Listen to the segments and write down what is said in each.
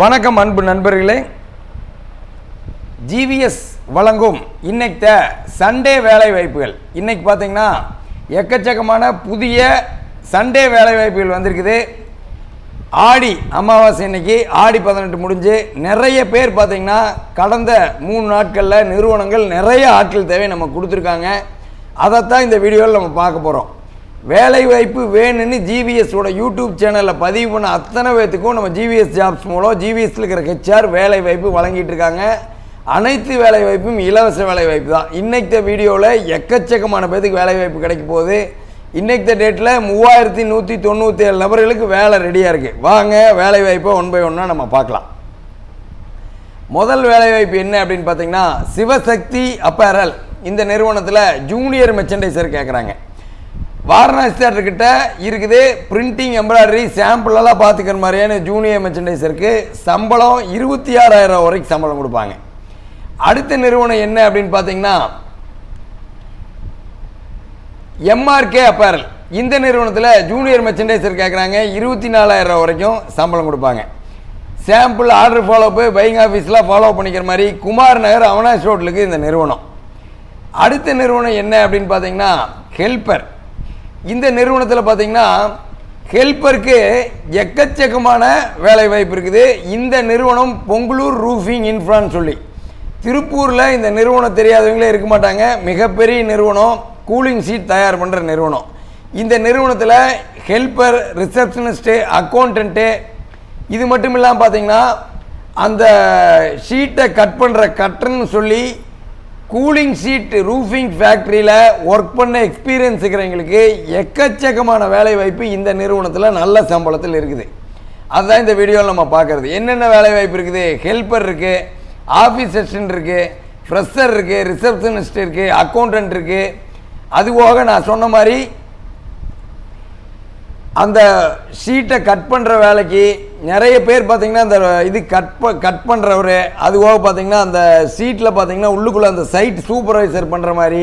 வணக்கம் அன்பு நண்பர்களே. ஜிவிஎஸ் வழங்கும் இன்னைக்கு சண்டே வேலை வாய்ப்புகள். இன்னைக்கு பார்த்தீங்கன்னா எக்கச்சக்கமான புதிய சண்டே வேலை வாய்ப்புகள் வந்திருக்குது. ஆடி அமாவாசை இன்னைக்கு ஆடி பதினெட்டு முடிஞ்சு நிறைய பேர் பார்த்தீங்கன்னா கடந்த மூணு நாட்களில் நிறுவனங்கள் நிறைய ஆட்கள் தேவை நம்ம கொடுத்துருக்காங்க. அதைத்தான் இந்த வீடியோவில் நம்ம பார்க்க போகிறோம் வேலை வாய்ப்பு வேணும்னு ஜிவிஎஸோட யூடியூப் சேனலில் பதிவு பண்ண அத்தனை பேத்துக்கும் நம்ம ஜிவிஎஸ் ஜாப்ஸ் மூலம் ஜிவிஎஸ்ல இருக்கிற ஹெச்ஆர் வேலை வாய்ப்பு வழங்கிட்டு இருக்காங்க. அனைத்து வேலை வாய்ப்பும் இலவச வேலை வாய்ப்பு தான். இன்னைக்கு வீடியோவில் எக்கச்சக்கமான பேத்துக்கு வேலை வாய்ப்பு கிடைக்க போகுது. இன்னைக்கு டேட்டில் மூவாயிரத்தி நூற்றி தொண்ணூற்றி ஏழு நபர்களுக்கு வேலை ரெடியாக இருக்குது வாங்க வேலை வாய்ப்பை ஒன் பை ஒன்னாக நம்ம பார்க்கலாம். முதல் வேலைவாய்ப்பு என்ன அப்படின்னு பார்த்தீங்கன்னா சிவசக்தி அப்பேரல் இந்த நிறுவனத்தில் ஜூனியர் மெர்ச்சன்டைசர் கேட்குறாங்க வாரணாசி தேட்டர்கிட்ட இருக்குது. பிரிண்டிங் எம்ப்ராய்டரி சாம்பிளெல்லாம் பார்த்துக்கிற மாதிரியான ஜூனியர் மெர்ச்சன்டைசருக்கு சம்பளம் இருபத்தி ஆறாயிரம் வரைக்கும் சம்பளம் கொடுப்பாங்க. அடுத்த நிறுவனம் என்ன அப்படின்னு பார்த்தீங்கன்னா எம்ஆர்கே அப்பேரல் இந்த நிறுவனத்தில் ஜூனியர் மெர்ச்சன்டைசர் கேட்குறாங்க இருபத்தி நாலாயிரம் ரூபா வரைக்கும் சம்பளம் கொடுப்பாங்க. Sample order follow up buying ஆஃபீஸ்லாம் follow பண்ணிக்கிற மாதிரி குமார் நகர் அவனாஸ் ரோட்டிலுக்கு இந்த நிறுவனம். அடுத்த நிறுவனம் என்ன அப்படின்னு பார்த்தீங்கன்னா ஹெல்பர் இந்த நிறுவனத்தில் பார்த்தீங்கன்னா ஹெல்ப்பருக்கு எக்கச்சக்கமான வேலை வாய்ப்பு இருக்குது. இந்த நிறுவனம் பொங்கலூர் ரூஃபிங் இன்ஃப்ரான்னு சொல்லி. திருப்பூரில் இந்த நிறுவனம் தெரியாதவங்களே இருக்க மாட்டாங்க. மிகப்பெரிய நிறுவனம் கூலிங் சீட் தயார் பண்ணுற நிறுவனம். இந்த நிறுவனத்தில் ஹெல்ப்பர் ரிசப்ஷனிஸ்ட்டு அக்கௌண்டன்ட்டு இது மட்டும் இல்லாமல் பார்த்தீங்கன்னா அந்த ஷீட்டை கட் பண்ணுற கட்டன்னு சொல்லி கூலிங் ஷீட் ரூஃபிங் ஃபேக்ட்ரியில் ஒர்க் பண்ண எக்ஸ்பீரியன்ஸ் இருக்கிறவங்களுக்கு எக்கச்சக்கமான வேலை வாய்ப்பு இந்த நிறுவனத்தில் நல்ல சம்பளத்தில் இருக்குது. அதுதான் இந்த வீடியோவில் நம்ம பார்க்குறது. என்னென்ன வேலை வாய்ப்பு இருக்குது? ஹெல்ப்பர் இருக்குது ஆஃபீஸ் அசிஸ்டன்ட் இருக்குது ஃப்ரெஷர் இருக்குது ரிசப்ஷனிஸ்ட் இருக்குது அக்கௌண்டன்ட் இருக்குது அது போக நான் சொன்ன மாதிரி அந்த ஷீட்டை கட் பண்ணுற வேலைக்கு நிறைய பேர் பார்த்தீங்கன்னா அந்த இது கட் ப கட் பண்ணுறவர் அது போக பார்த்தீங்கன்னா அந்த சீட்டில் பார்த்தீங்கன்னா உள்ளுக்குள்ளே அந்த சைட் சூப்பர்வைசர் பண்ணுற மாதிரி.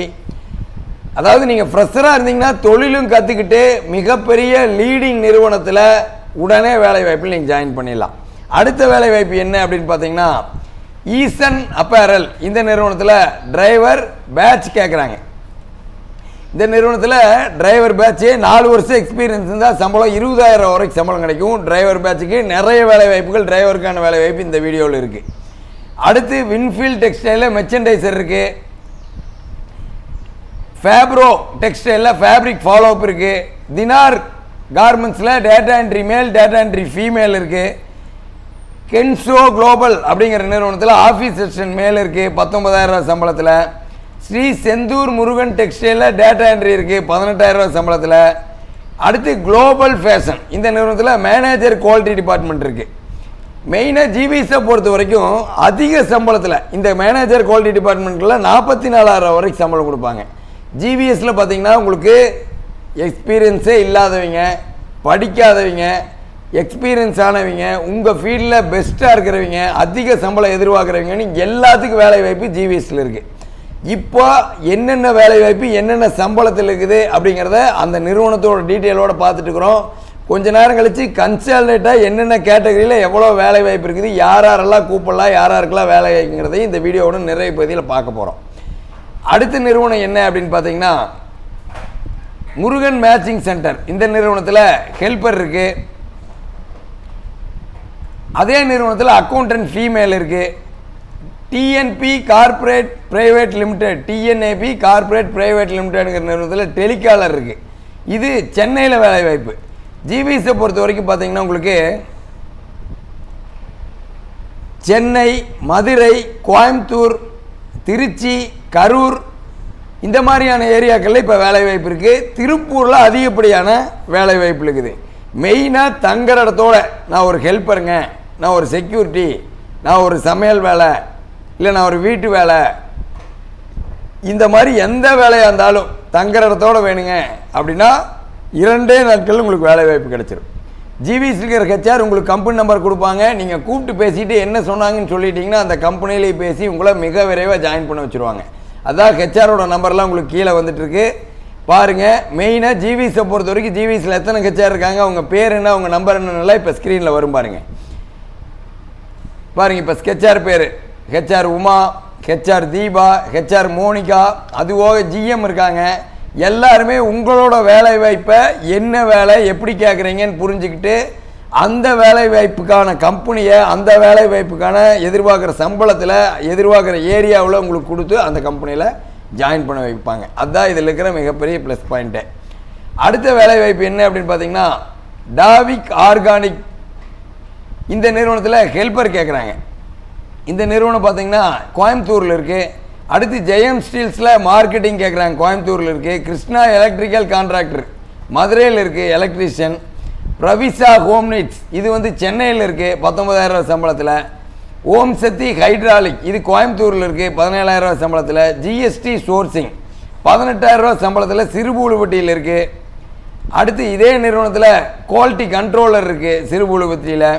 அதாவது நீங்கள் ஃப்ரெஷராக இருந்தீங்கன்னா தொழிலும் கற்றுக்கிட்டு மிகப்பெரிய லீடிங் நிறுவனத்தில் உடனே வேலை வாய்ப்பில் நீங்கள் ஜாயின் பண்ணிடலாம். அடுத்த வேலை வாய்ப்பு என்ன அப்படின்னு பார்த்தீங்கன்னா ஈசன் அப்பேரல் இந்த நிறுவனத்தில் டிரைவர் பேட்ச் கேட்குறாங்க இந்த நிறுவனத்தில் டிரைவர் பேட்ச்சு நாலு வருஷம் எக்ஸ்பீரியன்ஸ் இருந்தால் சம்பளம் இருபதாயிரம் வரைக்கும் சம்பளம் கிடைக்கும். டிரைவர் பேட்சுக்கு நிறைய வேலை வாய்ப்புகள் டிரைவருக்கான வேலை வாய்ப்பு இந்த வீடியோவில் இருக்குது அடுத்து வின்ஃபீல்ட் டெக்ஸ்டைலில் மெர்ச்சன்டைசர் இருக்குது ஃபேப்ரோ டெக்ஸ்டைலில் ஃபேப்ரிக் ஃபாலோ அப் இருக்குது dinar கார்மெண்ட்ஸில் data entry male data entry female இருக்குது கென்சோ குளோபல் அப்படிங்கிற நிறுவனத்தில் ஆஃபீஸ் செக்ஷன் மேல் இருக்குது பத்தொன்பதாயிரம் சம்பளத்தில். ஸ்ரீ செந்தூர் முருகன் டெக்ஸ்டைலில் டேட்டா என்ட்ரி இருக்குது பதினெட்டாயிரம் சம்பளத்தில். அடுத்து குளோபல் ஃபேஷன் இந்த நிறுவனத்தில் மேனேஜர் குவாலிட்டி டிபார்ட்மெண்ட் இருக்குது மெயினாக ஜிவிஸை பொறுத்த வரைக்கும் அதிக சம்பளத்தில் இந்த மேனேஜர் குவாலிட்டி டிபார்ட்மெண்ட்டில் நாற்பத்தி நாலாயிரம் வரைக்கும் சம்பளம் கொடுப்பாங்க. ஜிவிஎஸில் பார்த்தீங்கன்னா உங்களுக்கு எக்ஸ்பீரியன்ஸே இல்லாதவங்க படிக்காதவங்க எக்ஸ்பீரியன்ஸ் ஆனவங்க உங்கள் ஃபீல்டில் பெஸ்ட்டாக இருக்கிறவங்க அதிக சம்பளம் எதிர்பார்க்குறவங்கன்னு எல்லாத்துக்கும் வேலை வாய்ப்பு ஜிவிஎஸில் இருக்குது இப்போ என்னென்ன வேலை வாய்ப்பு என்னென்ன சம்பளத்தில் இருக்குது அப்படிங்கிறத அந்த நிறுவனத்தோட டீட்டெயிலோடு பார்த்துட்டுக்குறோம் கொஞ்ச நேரம் கழித்து கன்சல்டேட்டாக என்னென்ன கேட்டகரியில் எவ்வளோ வேலை வாய்ப்பு இருக்குது யார் யாரெல்லாம் கூப்பிடலாம் யார் யாருக்கெல்லாம் வேலை வாய்ப்புங்கிறதையும் இந்த வீடியோவோட நிறைய பகுதியில் பார்க்க போகிறோம் அடுத்த நிறுவனம் என்ன அப்படின்னு பார்த்தீங்கன்னா முருகன் மேட்சிங் சென்டர். இந்த நிறுவனத்தில் ஹெல்ப்பர் இருக்குது அதே நிறுவனத்தில் அக்கௌண்டன்ட் ஃபீமேல் இருக்குது TNP corporate private limited TNAP corporate private லிமிடெட்ங்கிற நிறுவனத்தில் டெலிகாலர் இருக்குது இது சென்னையில் வேலை வாய்ப்பு. ஜிபிஎஸை பொறுத்த வரைக்கும் பார்த்தீங்கன்னா உங்களுக்கு சென்னை மதுரை கோயம்புத்தூர் திருச்சி கரூர் இந்த மாதிரியான ஏரியாக்களில் இப்போ வேலை வாய்ப்பு இருக்குது திருப்பூரில் அதிகப்படியான வேலை வாய்ப்பு இருக்குது. மெயினாக தங்குற இடத்தோட நான் ஒரு ஹெல்ப்பருங்க நான் ஒரு செக்யூரிட்டி நான் ஒரு சமையல் வேலை இல்லை நான் ஒரு வீட்டு வேலை. இந்த மாதிரி எந்த வேலையாக இருந்தாலும் தங்குற இடத்தோட வேணுங்க. அப்படின்னா இரண்டே நாட்கள் உங்களுக்கு வேலை வாய்ப்பு கிடைச்சிரும். ஜிவிஸ் இருக்கிற ஹெச்ஆர் உங்களுக்கு கம்பெனி நம்பர் கொடுப்பாங்க. நீங்கள் கூப்பிட்டு பேசிட்டு என்ன சொன்னாங்கன்னு சொல்லிட்டீங்கன்னா அந்த கம்பெனிலேயே பேசி உங்களை மிக விரைவாக ஜாயின் பண்ண வச்சுருவாங்க. அதான் ஹெச்ஆரோட நம்பர்லாம் உங்களுக்கு கீழே வந்துட்டுருக்கு. பாருங்கள் மெயினாக ஜிவிஸை பொறுத்த வரைக்கும் ஜிவிஸில் எத்தனை ஹெச்ஆர் இருக்காங்க அவங்க பேர் என்ன அவங்க நம்பர் என்னென்னலாம் இப்போ ஸ்க்ரீனில் வரும் பாருங்கள் பாருங்க இப்போ ஸ்கெச்ஆர் பேர். HR Uma HR Deepa HR Monica அது போக ஜிஎம் இருக்காங்க. எல்லாருமே உங்களோட வேலை வாய்ப்பை என்ன வேலை எப்படி கேட்குறீங்கன்னு புரிஞ்சுக்கிட்டு அந்த வேலை வாய்ப்புக்கான கம்பெனியை அந்த வேலை வாய்ப்புக்கான எதிர்பார்க்குற சம்பளத்தில் எதிர்பார்க்குற ஏரியாவில் உங்களுக்கு கொடுத்து அந்த கம்பெனியில் ஜாயின் பண்ண வைப்பாங்க. அதுதான் இதில் இருக்கிற மிகப்பெரிய ப்ளஸ் பாயிண்ட்டு அடுத்த வேலை வாய்ப்பு என்ன அப்படின்னு பார்த்தீங்கன்னா டாவிக் ஆர்கானிக் இந்த நிறுவனத்தில் ஹெல்ப்பர் கேட்குறாங்க இந்த நிறுவனம் பார்த்தீங்கன்னா கோயம்புத்தூரில் இருக்குது அடுத்து ஜெயம் ஸ்டீல்ஸில் மார்க்கெட்டிங் கேட்குறாங்க கோயம்புத்தூரில் இருக்குது கிருஷ்ணா எலக்ட்ரிக்கல் கான்ட்ராக்டர். மதுரையில் இருக்குது எலக்ட்ரீஷியன். பிரவிசா ஹோம் நீட்ஸ் இது வந்து சென்னையில் இருக்குது பத்தொன்பதாயிரம் ரூபாய் சம்பளத்தில். ஓம் சக்தி ஹைட்ராலிக். இது கோயம்புத்தூரில் இருக்குது பதினேழாயிரம் ரூபாய் சம்பளத்தில். GST sourcing. பதினெட்டாயிரம் ரூபாய் சம்பளத்தில் சிறுபூலுப்பட்டியில் இருக்குது அடுத்து இதே நிறுவனத்தில் குவாலிட்டி கண்ட்ரோலர் இருக்குது சிறுபூலுப்பட்டியில்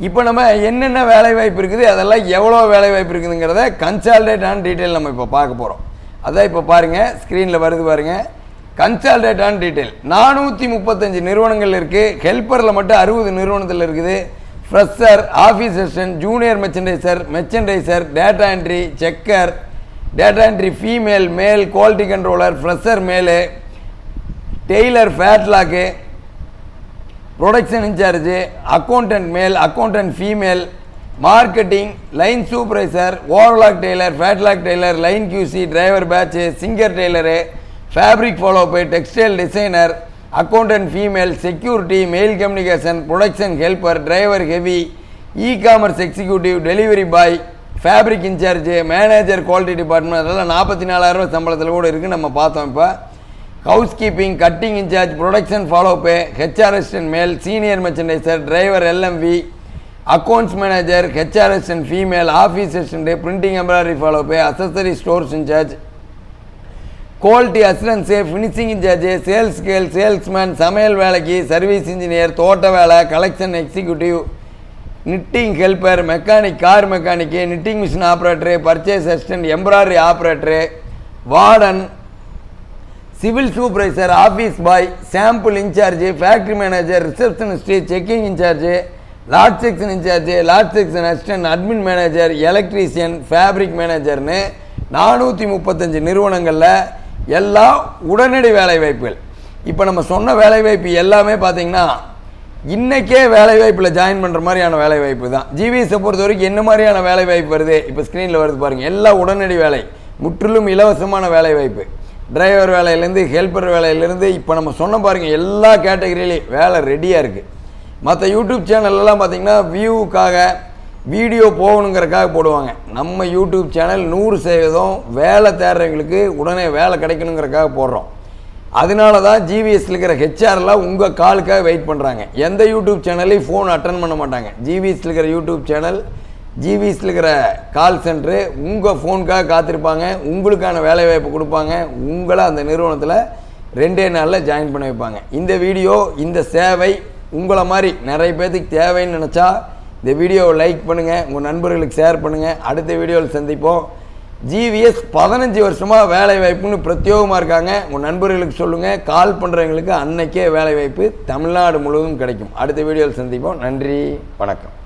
இப்போ நம்ம என்னென்ன வேலை வாய்ப்பு இருக்குது அதெல்லாம் எவ்வளோ வேலை வாய்ப்பு இருக்குதுங்கிறத கன்சால்டேட் ஆன் டீட்டெயில் நம்ம இப்போ பார்க்க போகிறோம் அதான் இப்போ பாருங்கள் ஸ்க்ரீனில் வருது பாருங்கள் கன்சால்டேட் ஆன் டீட்டெயில் நானூற்றி முப்பத்தஞ்சு நிறுவனங்கள் இருக்குது ஹெல்ப்பரில் மட்டும் அறுபது நிறுவனத்தில் இருக்குது. Fresher office assistant junior merchandiser merchandiser data entry checker data entry female male quality controller fresher male tailor flatlock production incharge accountant male accountant female marketing line supervisor overlock tailor flatlock tailor line QC driver patch singer tailor fabric follow up textile designer accountant female security male communication production helper driver heavy e-commerce executive delivery boy fabric incharge manager quality department அதெல்லாம் நாற்பத்தி நாலாயிரம் சம்பளத்தில் கூட இருக்குது நம்ம பார்த்தோம் இப்போ. Housekeeping cutting incharge production follow up HR assistant male senior merchandiser driver LMV accounts manager HR assistant female office assistant printing embroidery follow up accessory stores incharge quality assistance finishing incharge sales girl salesman சமையல் வேலைக்கு service engineer தோட்ட வேலை collection executive knitting helper mechanic car mechanic knitting machine operator purchase assistant embroidery operator warden civil supervisor office boy sample incharge factory manager receptionist checking incharge lot section incharge lot section assistant admin manager electrician fabric மேனேஜர்னு நானூற்றி முப்பத்தஞ்சு நிறுவனங்களில் எல்லாம் உடனடி வேலைவாய்ப்புகள். இப்போ நம்ம சொன்ன வேலைவாய்ப்பு எல்லாமே பார்த்தீங்கன்னா இன்றைக்கே வேலைவாய்ப்பில் ஜாயின் பண்ணுற மாதிரியான வேலைவாய்ப்பு தான். ஜிவிஎஸை பொறுத்த வரைக்கும் என்ன மாதிரியான வேலைவாய்ப்பு வருது? இப்போ ஸ்க்ரீனில் வருது பாருங்கள் எல்லாம் உடனடி வேலை முற்றிலும் இலவசமான வேலைவாய்ப்பு. டிரைவர் வேலையிலேருந்து ஹெல்ப்பர் வேலையிலேருந்து இப்போ நம்ம சொன்ன பாருங்கள் எல்லா கேட்டகரியிலையும் வேலை ரெடியாக இருக்குது மற்ற யூடியூப் சேனல்லாம் பார்த்திங்கன்னா வியூவுக்காக வீடியோ போகணுங்கிறக்காக போடுவாங்க. நம்ம யூடியூப் சேனல் நூறு சதவீதம் வேலை தேடுறவங்களுக்கு உடனே வேலை கிடைக்கணுங்கிறக்காக போடுறோம். அதனால தான் ஜிவிஎஸ்ல இருக்கிற ஹெச்ஆர்லாம் உங்கள் காலுக்காக வெயிட் பண்ணுறாங்க எந்த யூடியூப் சேனல்லையும் ஃபோன் அட்டன் பண்ண மாட்டாங்க. ஜிவிஎஸ்ல இருக்கிற யூடியூப் சேனல் ஜிவிஸில் இருக்கிற கால் சென்டரு உங்கள் ஃபோனுக்காக காத்திருப்பாங்க. உங்களுக்கான வேலைவாய்ப்பு கொடுப்பாங்க. உங்களை அந்த நிறுவனத்தில் ரெண்டே நாளில் ஜாயின் பண்ண வைப்பாங்க. இந்த வீடியோ இந்த சேவை உங்களை மாதிரி நிறைய பேர்த்துக்கு தேவைன்னு நினச்சா இந்த வீடியோவை லைக் பண்ணுங்கள் உங்கள் நண்பர்களுக்கு ஷேர் பண்ணுங்கள் அடுத்த வீடியோவில் சந்திப்போம். ஜிவிஎஸ் பதினஞ்சு வருஷமாக வேலை வாய்ப்புன்னு பிரத்யோகமாக இருக்காங்க. உங்கள் நண்பர்களுக்கு சொல்லுங்கள் கால் பண்ணுறவங்களுக்கு அன்னைக்கே வேலை வாய்ப்பு தமிழ்நாடு முழுவதும் கிடைக்கும். அடுத்த வீடியோவில் சந்திப்போம். நன்றி. வணக்கம்.